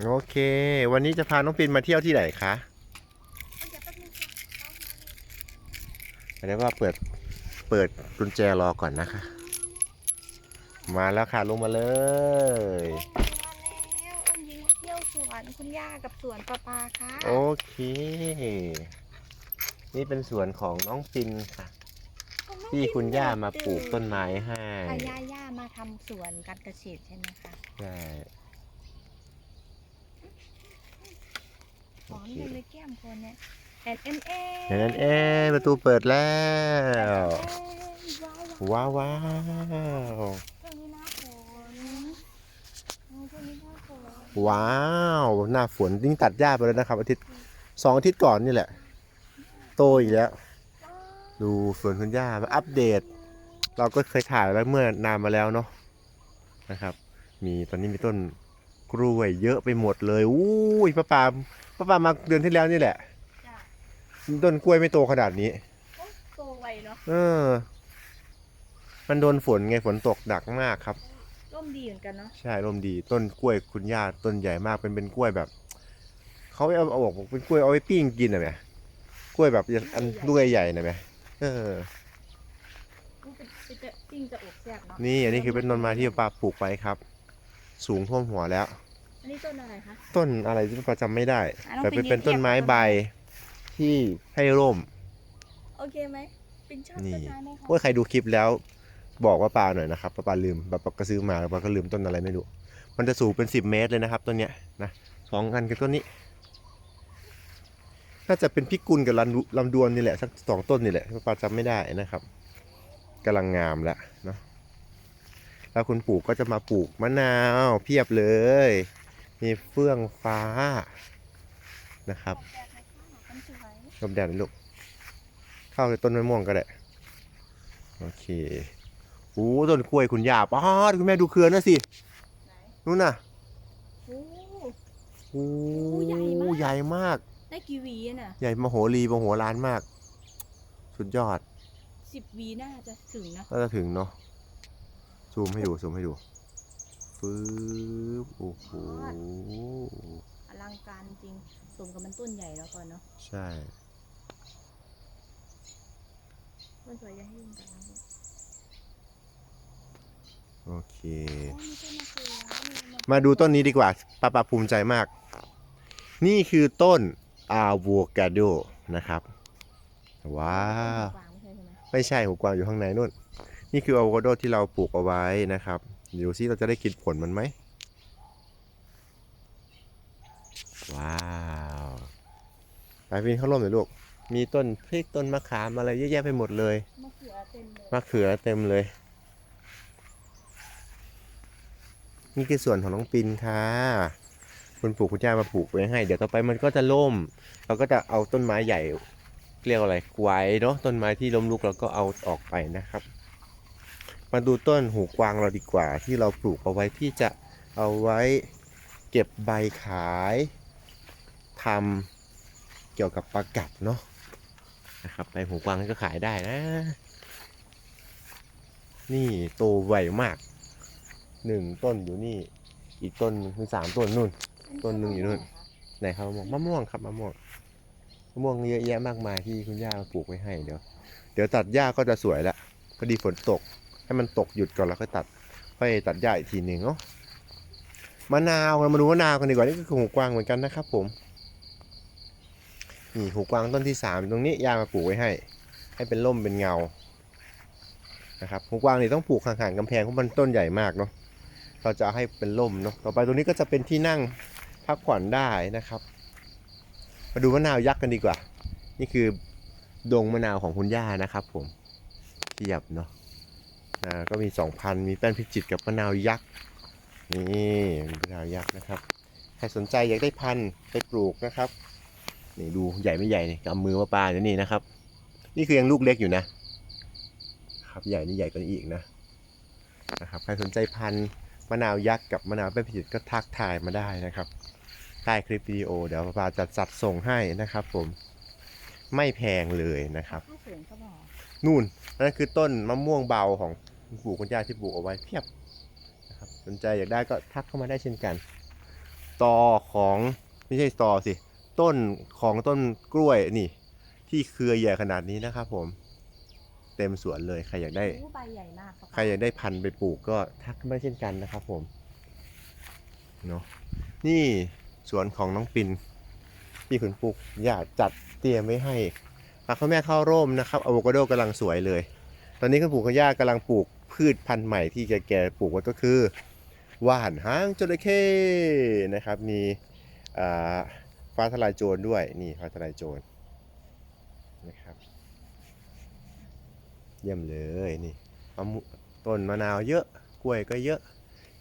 โอเค วันนี้จะพาน้องปินมาเที่ยวที่ไหนคะเดี๋ยวแป๊บนึงค่ะเดี๋ยวว่าเปิดเปิดกุญแจรอก่อนนะคะ มาแล้วค่ะลงมาเลยมาแล้วอมยิ้มมาเที่ยวสวนคุณย่ากับสวนปลาปลาค่ะ โอเค นี่เป็นสวนของน้องปินค่ะ ที่คุณย่ามาปลูกต้นไม้ให้พาย่าย่ามาทำสวนการเกษตรใช่ไหมคะ ใช่ อมจังเลยแก้มคนเนี่ยแอนเอ็มเออย่างนั้นเอ๊ะประตูเปิดแล้ว ว้าวว้าวว้าวช่วงนี้หน้าฝนอ๋อช่วงนี้หน้าฝนว้าวหน้าฝนยิ่งตัดหญ้าไปแล้วนะครับ อาทิตย์สองอาทิตย์ก่อนนี่แหละ โตอีกแล้ว ดูสวนคุณย่ามาอัปเดต เราก็เคยถ่ายไว้เมื่อนานมาแล้วเนาะนะครับ มีตอนนี้มีต้นกล้วยเยอะไปหมดเลย อู้ยป้าปาม ป้าปามาเดือนที่แล้วนี่แหละจ้ะต้นกล้วยไม่โตขนาดนี้ โอ้โตไวเนาะเออ มันโดนฝนไงฝนตกหนักมากครับ ร่มดีเหมือนกันเนาะใช่ร่มดีต้นกล้วยคุณย่าต้นใหญ่มากเป็นเป็นกล้วยแบบเขาเอาเอาบอกเป็นกล้วยเอาไว้ปิ้งกินนะแม่กล้วยแบบอันลูกใหญ่ๆนะแม่เอออู้เป็นเป็นจะปิ้งจะอบแซ่บเนาะนี่อันนี้คือเป็นต้นไม้ที่ป้าปลูกไว้ครับ สูงท่วมหัวแล้ว อันนี้ต้นอะไรคะต้นอะไรที่ป้าจำไม่ได้ อะน้องแต่เป็นปิ่นเป็นต้นไม้เทียบกับต้นใบที่ให้ร่มโอเคไหมเป็นชอบนี่ต้นไม้ไหมคะว่าใครดูคลิปแล้วบอกว่าปาหน่อยนะครับป้าปาลืมป้าปาก็ซื้อมาแล้วป้าก็ลืมต้นอะไรไม่รู้มันจะสูงเป็นสิบเมตรเลยนะครับต้นเนี้ยนะสองกันกับต้นนี้ น่าจะเป็นพิกุลกับลำดลำดวนนี่แหละสักสองต้นนี่แหละป้าปาจำไม่ได้นะครับกำลังงามแล้วเนาะแล้วคุณปู่ก็จะมาปลูกมะนาวเพียบเลย มีเฟื่องฟ้านะครับแปลกไหมคะมันสวยลมแดดเลยลูก เข้าในต้นมะม่วงก็ได้ โอเคโอ้ต้นกล้วยคุณย่าป้าดคุณแม่ดูเครือนะสิไหนนู่นน่ะโอ้โอ้ใหญ่มากใหญ่มาก ได้กี่หวีอะน่ะ ใหญ่มโหรีมโหฬารมาก สุดยอดสิบหวีน่าจะถึงนะ น่าจะถึงเนาะ ซูมให้ดู ซูมให้ดู ฟืบโอ้โหอลังการจริงสมกับมันต้นใหญ่แล้วก่อนเนาะใช่ต้นสวยอย่าให้ยุ่งกันนะลูกโอเคโอ้มีต้นมะเขือมีมะมาดูต้นนี้ดีกว่าป้าปาภูมิใจมาก นี่คือต้นอาโวคาโดนะครับ ว้าวกวางไม่ใช่ใช่ไหมไม่ใช่หัวกวางอยู่ข้างในนู่น นี่คืออะโวคาโดที่เราปลูกเอาไว้นะครับ ดูซิเราจะได้กินผลมันไหม ว้าวไปพินเข้าร่มหน่อยลูก มีต้นพริกต้นมะขามอะไรเยอะแยะไปหมดเลยมะเขือเต็มเลยมะเขือเต็มเลย นี่คือส่วนของน้องปินค่ะคุณปู่คุณย่ามาปลูกไว้ให้ เดี๋ยวต่อไปมันก็จะล่ม เราก็จะเอาต้นไม้ใหญ่เรียกอะไรไว้เนาะต้นไม้ที่ล้มลุกเราก็เอาออกไปนะครับ มาดูต้นหูกวางเราดีกว่า ที่เราปลูกเอาไว้ที่จะเอาไว้เก็บใบขายทำเกี่ยวกับประกัดเนาะนะครับใบหูกวางก็ขายได้นะ นี่โตไวมากหนึ่งต้นอยู่นี่ อีกต้นคือสามต้นนู่น ต้นหนึ่งอยู่นู่นไหนครับมะม่วงมะม่วงครับมะม่วงมะม่วงเยอะแยะมากมายที่คุณย่าปลูกไว้ให้เดี๋ยวเดี๋ยวตัดหญ้าก็จะสวยละพอดีฝนตก ให้มันตกหยุดก่อนแล้วก็ตัดค่อยตัดหญ้าอีกทีหนึ่งเนาะมะนาวเรามาดูมะนาวกันดีกว่านี่ก็คือหูกวางเหมือนกันนะครับ ผมนี่หูกวางต้นที่สามตรงนี้ย่ามาปลูกไว้ให้ ให้เป็นร่มเป็นเงานะครับหูกวางนี่ต้องปลูกห่างๆกำแพงเพราะมันต้นใหญ่มากเนาะเราจะให้เป็นร่มเนาะต่อไปตรงนี้ก็จะเป็นที่นั่งพักผ่อนได้นะครับ มาดูมะนาวยักษ์กันดีกว่า นี่คือดงมะนาวของคุณย่านะครับ ผมเทียบเนาะ อ่าก็มีสองพันมีแป้นพิจิตกับมะนาวยักษ์นี่มะนาวยักษ์นะครับ ใครสนใจอยากได้พันธุ์ไปปลูกนะครับนี่ดูใหญ่ไม่ใหญ่นี่กำมือมาปลาอยู่นี่นะครับ นี่คือยังลูกเล็กอยู่นะ ครับใหญ่นี่ใหญ่กว่านี้อีกนะนะครับใครสนใจพันธุ์มะนาวยักษ์กับมะนาวแป้นพิจิตก็ทักทายมาได้นะครับใต้คลิปวิดีโอเดี๋ยวป้าจะจัดส่งให้นะครับ ผมไม่แพงเลยนะครับ ข้าวเสริมเขาบอกนู่นนั่นคือต้นมะม่วงเบาของคุณปู่คุณย่าที่ปลูกเอาไว้เพียบนะครับสนใจอยากได้ก็ทักเข้ามาได้เช่นกันตอของไม่ใช่ตอสิ ต้นของต้นกล้วยนี่ ที่เครือใหญ่ขนาดนี้นะครับผม เต็มสวนเลยใครอยากได้โอ้ใบใหญ่มากะใครอยากได้พันธุ์ไปปลูกก็ทักมาเช่นกันนะครับผมเนาะนี่สวนของน้องปินที่คุณปลูกอยากจัดเตรียมไว้ให้ักข้าวแม่ข้าวร่มนะครับอะโวคาโดกำลังสวยเลย ตอนนี้คุณปู่คุณย่ากำลังปลูกพืชพันธุ์ใหม่ที่แกๆปลูกไว้ก็คือว่านหางจระเข้นะครับ มีฟ้าทลายโจรด้วยนี่ฟ้าทลายโจรนะครับ เยี่ยมเลยนี่ต้นมะนาวเยอะกล้วยก็เยอะ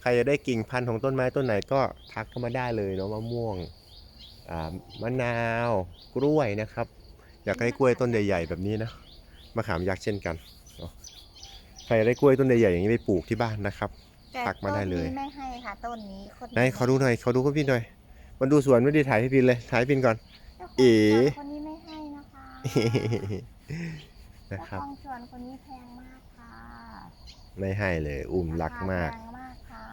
ใครจะได้กิ่งพันธุ์ของต้นไม้ต้นไหนก็ทักเข้ามาได้เลยเนาะมะม่วงมะนาวกล้วยนะครับ อยากได้กล้วยต้นใหญ่ๆแบบนี้นะมะขามยักษ์เช่นกันเนาะใครอยากได้กล้วยต้นใหญ่ๆอย่างนี้ไปปลูกที่บ้านนะครับแต่ตักมาได้เลยต้นนี้ไม่ให้ค่ะต้นนี้คนไหนขอดูหน่อยขอดูคุณพี่หน่อยมาดูสวนไม่ได้ถ่ายให้พินเลยถ่ายให้พินก่อนเอ๋คนนี้ไม่ให้นะคะนะเจ้าครับของสวนคนนี้แพงมากค่ะไม่ให้เลย อุ้มรักมากแพงมากค่ะ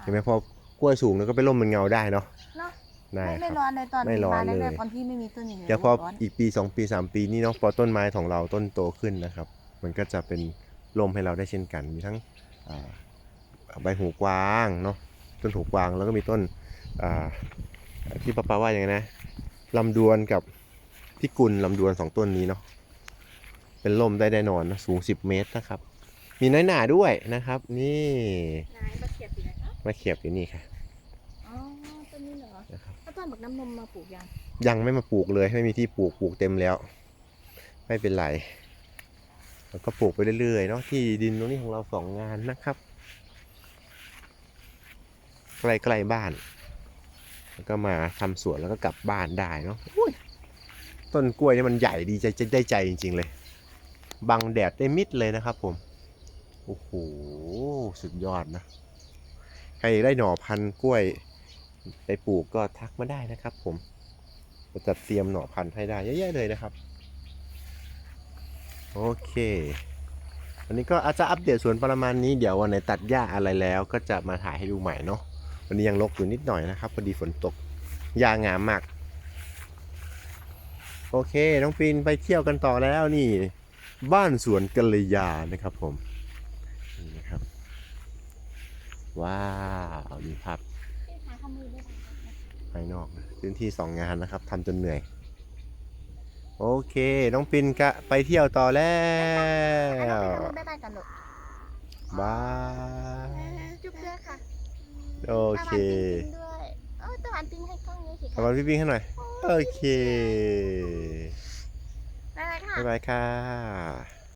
เห็นไหมพอกล้วยสูงแล้วก็ไปร่มมันเงาได้เนาะเนาะได้ไม่คไม่รับ ร้อนเลยตอนไม่ร้อนมาแรเลกยๆตอนที่ไม่มีต้นอย่างเดี๋ยวพอร้อนอีกปี 2 ปี 3 ปีนี่เนาะพอต้นไม้ของเราต้นโตขึ้นนะครับ มันก็จะเป็นลมให้เราได้เช่นกัน มีทั้งอ่าใบหูกวางเนาะต้นหูกวางแล้วก็มีต้นอ่าที่ป้าป้าว่าอย่างไงนะลำดวนกับพิกุลลำดวนสองต้นนี้เนาะเป็นลมได้แน่นอนนะสูง 10 เมตรนะครับ มีน้อยหนาด้วยนะครับ นี่นายมาเขียบอยู่ไหนคะมาเขียบอยู่นี่ค่ะ อ๋อต้นนี้เหรอ นะครับแล้วต้นบักน้ำนมมาปลูกยังยังไม่มาปลูกเลยไม่มีที่ปลูกปลูกเต็มแล้ว ไม่เป็นไรแล้วก็ปลูกไปเรื่อยๆเนาะที่ดินตรงนี้ของเราสองงานนะครับใกล้ๆบ้าน แล้วก็มาทำสวนแล้วก็กลับบ้านได้เนาะต้นกล้วยนี่มันใหญ่ดีใจได้ใจจริง ๆ เลยบังแดดได้มิดเลยนะครับ ผมโอ้โหสุดยอดนะใครได้หน่อพันกล้วย ไปปลูกก็ทักมาได้นะครับ ผมจะจัดเตรียมหน่อพันธุ์ให้ได้เยอะๆเลยนะครับ โอเค วันนี้ก็อาจจะอัปเดตสวนประมาณนี้เดี๋ยววันไหนตัดหญ้าอะไรแล้ว ก็จะมาถ่ายให้ดูใหม่เนาะวันนี้ยังรกอยู่นิดหน่อยนะครับพอดีฝนตกหญ้างามมาก โอเค น้องปีนไปเที่ยวกันต่อแล้วนี่ บ้านสวนกัลยานะครับ ผมนี่นะครับว้าวนี่ภาพ ภายนอกนะพื้นที่สองงานนะครับทำจนเหนื่อย โอเค น้องปินกะไปเที่ยวต่อแล้วบ๊ายบายกันลูกบายจุ๊บเพื่อค่ะ โอเคตะวันปิ๊งๆด้วยเออตะวันปิ๊งให้กล้องนี้สิขอบคุณพี่ปิงให้หน่อย โอเค บ๊ายบายค่ะบ๊ายบายค่ะ